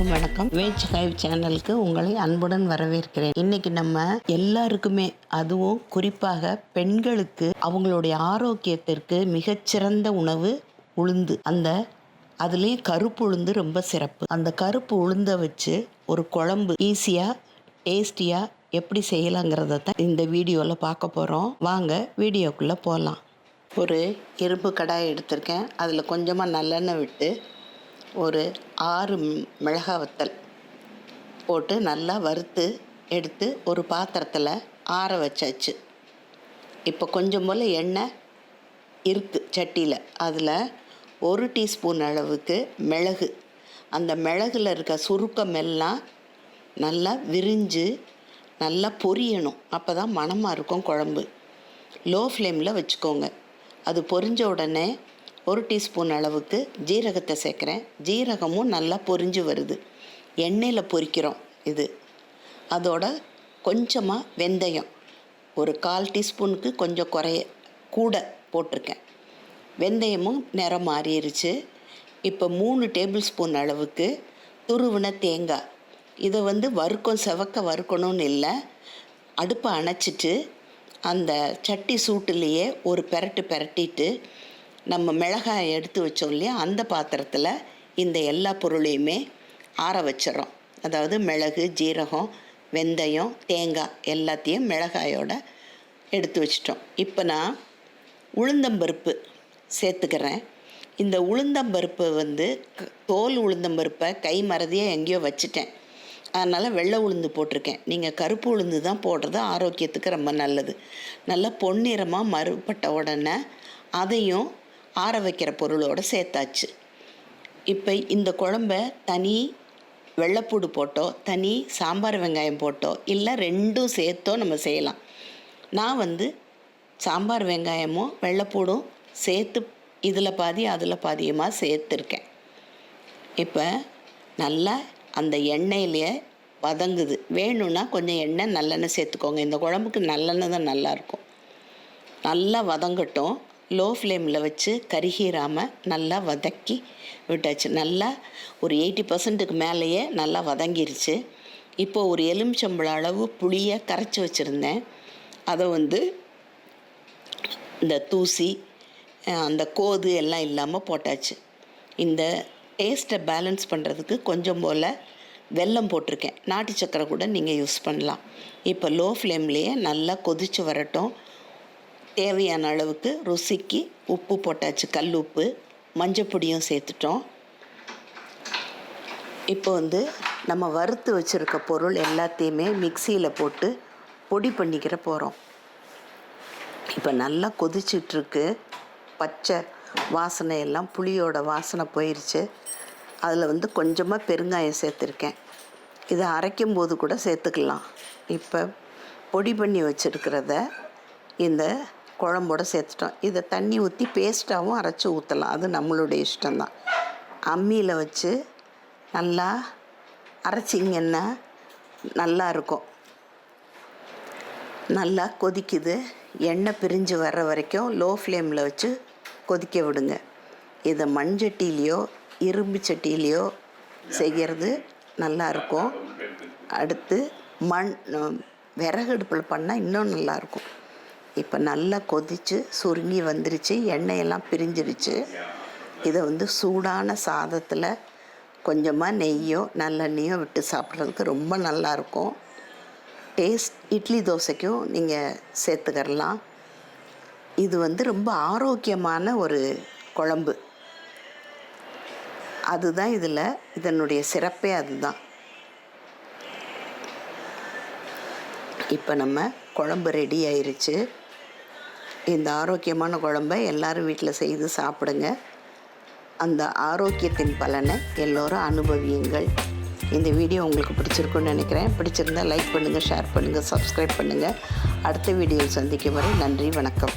Wage ஹைவ் சேனலுக்கு உங்களை அன்புடன் வரவேற்கிறேன். இன்னைக்கு நம்ம எல்லாருக்குமே அதுவும் குறிப்பாக பெண்களுக்கு அவங்களுடைய ஆரோக்கியத்திற்கு மிகச்சிறந்த உணவு உளுந்து. அந்த அதுலேயும் கருப்பு உளுந்து ரொம்ப சிறப்பு. அந்த கருப்பு உளுந்தை வச்சு ஒரு குழம்பு ஈஸியாக டேஸ்டியாக எப்படி செய்யலாங்கிறத தான் இந்த வீடியோவில் பார்க்க போகிறோம் வாங்க வீடியோக்குள்ளே போகலாம் ஒரு இரும்பு கடாய் எடுத்திருக்கேன். அதில் கொஞ்சமாக நல்லெண்ணெய் விட்டு ஒரு ஆறு மிளகா வத்தல் போட்டு நல்லா வறுத்து எடுத்து ஒரு பாத்திரத்தில் ஆற வச்சாச்சு. இப்போ கொஞ்சம் போல் எண்ணெய் இருக்குது சட்டியில். அதில் ஒரு டீஸ்பூன் அளவுக்கு மிளகு. அந்த மிளகுல இருக்க சுருக்கம் எல்லாம் நல்லா விரிஞ்சு நல்லா பொரியணும். அப்போ தான் மணமாக இருக்கும் குழம்பு. லோ ஃப்ளேமில் வச்சுக்கோங்க. அது பொரிஞ்ச உடனே ஒரு டீஸ்பூன் அளவுக்கு ஜீரகத்தை சேர்க்குறேன். ஜீரகமும் நல்லா பொரிஞ்சு வருது. எண்ணெயில் பொரிக்கிறோம் இது. அதோட கொஞ்சமாக வெந்தயம். ஒரு கால் டீஸ்பூனுக்கு கொஞ்சம் குறைய கூட போட்டிருக்கேன். வெந்தயமும் நிறம் மாறிடுச்சு இப்போ மூணு டேபிள் ஸ்பூன் அளவுக்கு துருவின தேங்காய். இதை வந்து வறுக்கம் செவக்க வறுக்கணும்னு இல்லை. அடுப்பை அணைச்சிட்டு அந்த சட்டி சூட்டுலேயே ஒரு பெரட்டு பெரட்டிட்டு நம்ம மிளகாயை எடுத்து வச்சோம் இல்லையா? அந்த பாத்திரத்தில் இந்த எல்லா பொருளையுமே ஆற வச்சிடறோம். அதாவது மிளகு ஜீரகம் வெந்தயம் தேங்காய் எல்லாத்தையும் மிளகாயோட எடுத்து வச்சிட்டோம். இப்போ நான் உளுந்தம்பருப்பு சேர்த்துக்கிறேன். இந்த உளுந்தம்பருப்பு வந்து க- தோல் உளுந்தம்பருப்பை கை மறதியாக எங்கேயோ வச்சுட்டேன். அதனால் வெள்ளை உளுந்து போட்டிருக்கேன். நீங்கள் கருப்பு உளுந்து தான் போடுறது ஆரோக்கியத்துக்கு ரொம்ப நல்லது. நல்லா பொன்னிறமாக மறுபட்ட உடனே அதையும் ஆற வைக்கிற பொருளோடு சேர்த்தாச்சு. இப்போ இந்த குழம்ப தனி வெள்ளைப்பூடு போட்டோ தனி சாம்பார் வெங்காயம் போட்டோ இல்லை ரெண்டும் சேர்த்தோ நம்ம செய்யலாம். நான் வந்து சாம்பார் வெங்காயமும் வெள்ளைப்பூடும் சேர்த்து இதில் பாதி அதில் பாதியமாக சேர்த்துருக்கேன். இப்போ நல்லா அந்த எண்ணெயிலேயே வதங்குது. வேணும்னா கொஞ்சம் எண்ணெய் நல்லெண்ணெய் சேர்த்துக்கோங்க. இந்த குழம்புக்கு நல்லெண்ணெய் தான் நல்லாயிருக்கும் நல்லா வதங்கட்டும். லோ ஃப்ளேமில் வச்சு கருகீராமல் நல்லா வதக்கி விட்டாச்சு. நல்லா ஒரு எயிட்டி பர்சன்ட்டுக்கு மேலேயே நல்லா வதங்கிருச்சு. இப்போ ஒரு எலுமிச்சம்பழம் அளவு புளியை கரைச்சி வச்சுருந்தேன். அதை வந்து இந்த தூசி அந்த கோது எல்லாம் இல்லாமல் போட்டாச்சு. இந்த டேஸ்ட்டை பேலன்ஸ் பண்ணுறதுக்கு கொஞ்சம் போல் வெல்லம் போட்டிருக்கேன். நாட்டு சக்கரை கூட நீங்கள் யூஸ் பண்ணலாம். இப்போ லோ ஃப்ளேம்லேயே நல்லா கொதிச்சு வரட்டும். தேவையான அளவுக்கு ருசிக்கு உப்பு போட்டாச்சு கல் உப்பு மஞ்சப்பொடியும் சேர்த்துட்டோம். இப்போ வந்து நம்ம வறுத்து வச்சுருக்க பொருள் எல்லாத்தையுமே மிக்சியில் போட்டு பொடி பண்ணிக்கிற போகிறோம் இப்போ நல்லா கொதிச்சிட்ருக்கு. பச்சை வாசனை எல்லாம் புளியோட வாசனை போயிடுச்சு அதில் வந்து கொஞ்சமாக பெருங்காயம் சேர்த்துருக்கேன். இதை அரைக்கும் போது கூட சேர்த்துக்கலாம். இப்போ பொடி பண்ணி வச்சுருக்கிறத இந்த குழம்போட சேர்த்துட்டோம். இதை தண்ணி ஊற்றி பேஸ்ட்டாகவும் அரைச்சி ஊற்றலாம் அது நம்மளுடைய இஷ்டம்தான். அம்மியில் வச்சு நல்லா அரைச்சிங்கன்னா நல்லா இருக்கும். நல்லா கொதிக்குது. எண்ணெய் பிரிஞ்சு வர்ற வரைக்கும் லோ ஃப்ளேமில் வச்சு கொதிக்க விடுங்க. இதை மண்சட்டிலேயோ இரும்பு சட்டிலேயோ செய்கிறது நல்லாயிருக்கும் அடுத்து மண் விறகு அடுப்பில் பண்ணால் இன்னும் நல்லாயிருக்கும் இப்போ நல்லா கொதித்து சுருங்கி வந்துருச்சு எண்ணெயெல்லாம் பிரிஞ்சிருச்சு. இதை வந்து சூடான சாதத்தில் கொஞ்சமாக நெய்யோ நல்லெண்ணெயோ விட்டு சாப்பிட்றதுக்கு ரொம்ப நல்லாயிருக்கும் டேஸ்ட் இட்லி தோசைக்கும் நீங்கள் சேர்த்துக்கரலாம் இது வந்து ரொம்ப ஆரோக்கியமான ஒரு குழம்பு. அதுதான் இதில் இதனுடைய சிறப்பே அதுதான். இப்போ நம்ம குழம்பு ரெடி ஆயிருச்சு. இந்த ஆரோக்கியமான குழம்பை எல்லாரும் வீட்டில் செய்து சாப்பிடுங்க. அந்த ஆரோக்கியத்தின் பலனை எல்லோரும் அனுபவியுங்கள். இந்த வீடியோ உங்களுக்கு பிடிச்சிருக்குன்னு நினைக்கிறேன். பிடிச்சிருந்தா லைக் பண்ணுங்கள் ஷேர் பண்ணுங்கள் சப்ஸ்கிரைப் பண்ணுங்கள் அடுத்த வீடியோவில் சந்திக்கும் வரை நன்றி வணக்கம்.